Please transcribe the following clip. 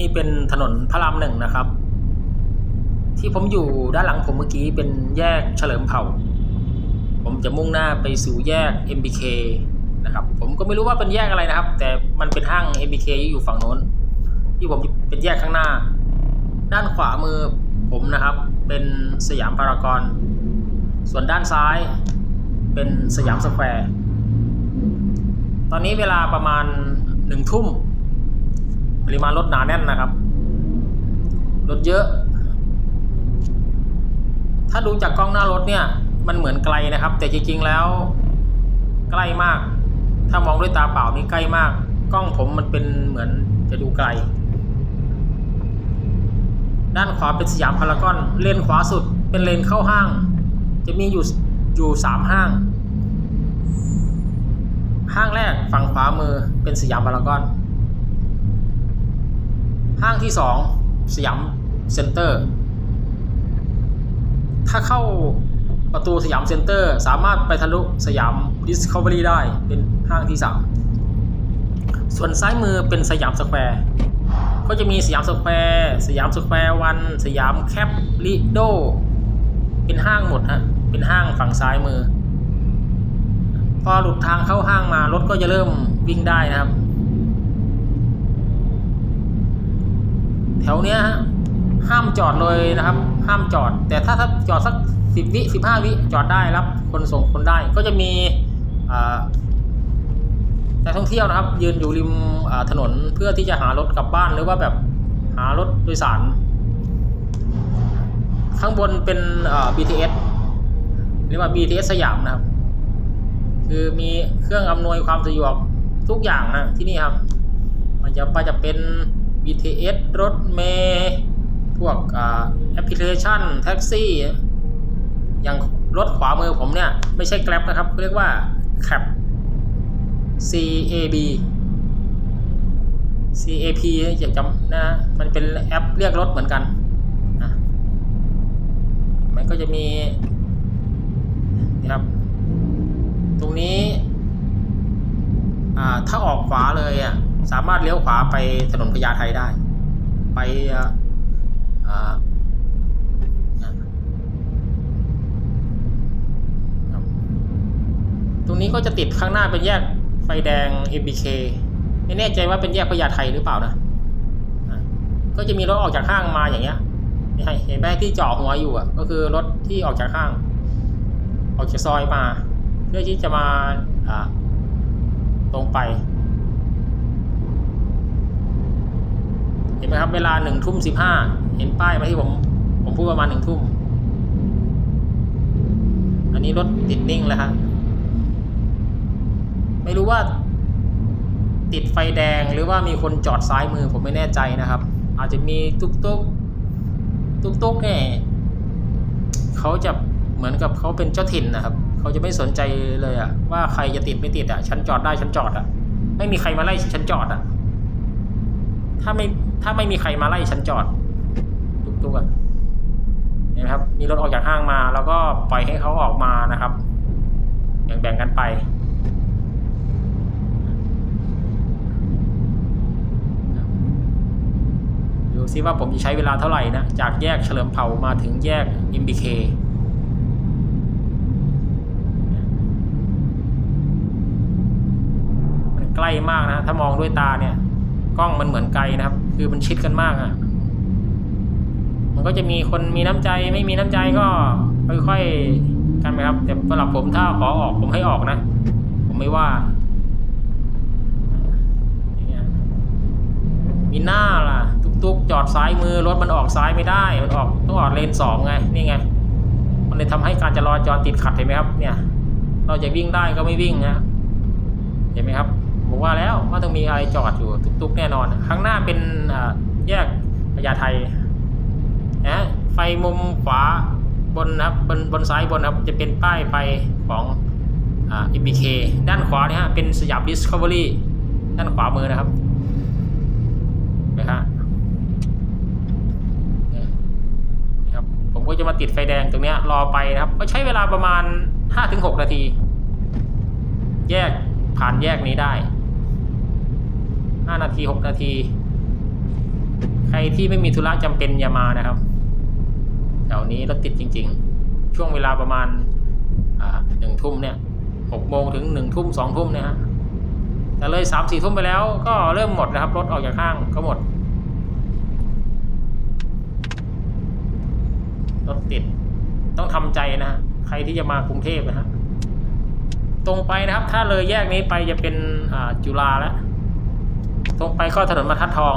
นี่เป็นถนนพระรามหนึ่งนะครับ ที่ผมอยู่ด้านหลังผมเมื่อกี้เป็นแยกเฉลิมเผ่า ผมจะมุ่งหน้าไปสู่แยก MBK นะครับ ผมก็ไม่รู้ว่าเป็นแยกอะไรนะครับ แต่มันเป็นห้าง MBK อยู่ฝั่งโน้น ที่ผมเป็นแยกข้างหน้า ด้านขวามือผมนะครับ เป็นสยามพารากอนส่วนด้านซ้ายเป็นสยามสแควร์ ตอนนี้เวลาประมาณหนึ่งทุ่ม ริมาณรถหนาแน่นนะครับ รถเยอะ ถ้าดูจากกล้องหน้ารถเนี่ย มันเหมือนไกลนะครับ แต่จริงๆแล้ว ใกล้มาก ถ้ามองด้วยตาเปล่านี่ใกล้มาก กล้องผมมันเป็นเหมือนจะดูไกล ด้านขวาเป็นสยามพารากอน เลนขวาสุดเป็นเลนเข้าห้าง จะมีอยู่อยู่สามห้าง ห้างแรกฝั่งขวามือเป็นสยามพารากอน ห้างที่สองสยามเซ็นเตอร์ ถ้าเข้าประตูสยามเซ็นเตอร์ สามารถไปทะลุสยามดิสคัฟเวอรี่ได้เป็นห้างที่สามส่วนซ้ายมือเป็นสยามสแควร์ก็จะมีสยามสแควร์สยามสแควร์วัน สยามแคปลิโด เป็นห้างหมดฮะเป็นห้างฝั่งซ้ายมือ พอหลุดทางเข้าห้างมารถก็จะเริ่มวิ่งได้นะครับ แถวเนี้ยฮะห้ามจอดเลยนะครับ ห้ามจอด แต่ถ้าถ้าจอดสักสิบวิสิบห้าวิจอดได้รับ คนส่งคนได้ก็จะมีอ่านักท่องเที่ยวนะครับ ยืนอยู่ริมถนนเพื่อที่จะหารถกลับบ้านหรือว่าแบบหารถโดยสาร ข้างบนเป็น BTS เรียกว่า BTS สยามนะครับ คือมีเครื่องอำนวยความสะดวกทุกอย่างนะที่นี่ครับ มันจะก็จะเป็น BTS รถเมย์พวกอแอปพลิเคชันแท็กซี่ อย่างรถขวามือผมเนี่ย ไม่ใช่ Grab นะครับเรียกว่า Cab C A B C A P อย่าจำนะมันเป็นแอปเรียกรถเหมือนกันมันก็จะมีนะครับ ตรงนี้ ถ้าออกขวาเลยอะ สามารถเลี้ยวขวาไปถนนพญาไทได้ ไปอ่าตรงนี้ก็จะติดข้างหน้าเป็นแยกไฟแดง MBK ไม่แน่ใจว่าเป็นแยกพญาไทหรือเปล่านะ ก็จะมีรถออกจากห้างมาอย่างเงี้ยนี่ให้เห็นไหมที่จ่อหัวอยู่อะ ก็คือรถที่ออกจากห้าง ออกจากซอยมา เพื่อที่จะมาอ่าตรงไป เห็ นไหมครับ เวลาหนึ่งทุ่มสิบห้าเห็นป้ายไหมที่ผม ผมพูดประมาณหนึ่งทุ่ม อันนี้รถติดนิ่งแล้วฮะไม่รู้ว่า ติดไฟแดงหรือว่ามีคนจอดซ้ายมือผมไม่แน่ใจนะครับ อาจจะมีตุกตุกตุกตุกเนี่ยเขาจะเหมือนกับเขาเป็นเจ้าถิ่นนะครับเขาจะไม่สนใจเลยอะว่าใครจะติดไม่ติดอะฉันจอดได้ฉันจอดอะไม่มีใครมาไล่ฉันจอดอะ ถ้าไม่ถ้าไม่มีใครมาไล่ฉันจอดตุกตุกอะเห็นไหมครับ มีรถออกจากห้างมา แล้วก็ปล่อยให้เขาออกมานะครับแบ่งแบ่งกันไปดูซิว่าผมจะใช้เวลาเท่าไหร่นะ จากแยกเฉลิมเผ่ามาถึงแยก MBK มันใกล้มากนะ ถ้ามองด้วยตาเนี่ย กล้องมันเหมือนไกลนะครับ คือมันชิดกันมากอะ่ะ มันก็จะมีคนมีน้ำใจไม่มีน้ำใจก็ค่อยๆกันไปครับ แต่สำหรับผมถ้าขอออกผมให้ออกนะ ผมไม่ว่ามีหน้าล่ะตุกๆ จอดซ้ายมือรถมันออกซ้ายไม่ได้ มันออกต้องออกเลนสองไงนี่ไง มันเลยทำให้การจราจรติดขัดเห็นไหมครับ เนี่ย เราจะวิ่งได้ก็ไม่วิ่งนะเห็นไหมครับ บอกว่าแล้วว่าต้องมีอะไรจอดอยู่ตุกๆ แน่นอน ข้างหน้าเป็นแยกพญาไทนะไฟมุมขวาบนนะครับบนบนซ้ายบนนะครับจะเป็นป้ายไฟของอ่า MBK ด้านขวาเนี่ยฮะเป็นสยาม Discovery ด้านขวามือนะครับนะฮะนี่ยครับผมก็จะมาติดไฟแดงตรงเนี้ยรอไปนะครับก็ใช้เวลาประมาณ 5-6 นาที แยกผ่านแยกนี้ได้ 5นาที6นาที ใครที่ไม่มีธุระจำเป็นอย่ามานะครับแถวนี้รถติดจริง ๆ ช่วงเวลาประมาณหนึ่งทุ่มเนี่ยหกโมงถึงหนึ่งทุ่มสองทุ่มเนี่ยฮะแต่เลยสามสี่ทุ่มไปแล้วก็เริ่มหมดนะครับ รถออกจากห้างก็หมด รถติดต้องทำใจนะฮะใครที่จะมากรุงเทพนะฮะตรงไปนะครับ ถ้าเลยแยกนี้ไปจะเป็นจุฬาแล้ว ตรงไปก็ถนนบรรทัดทอง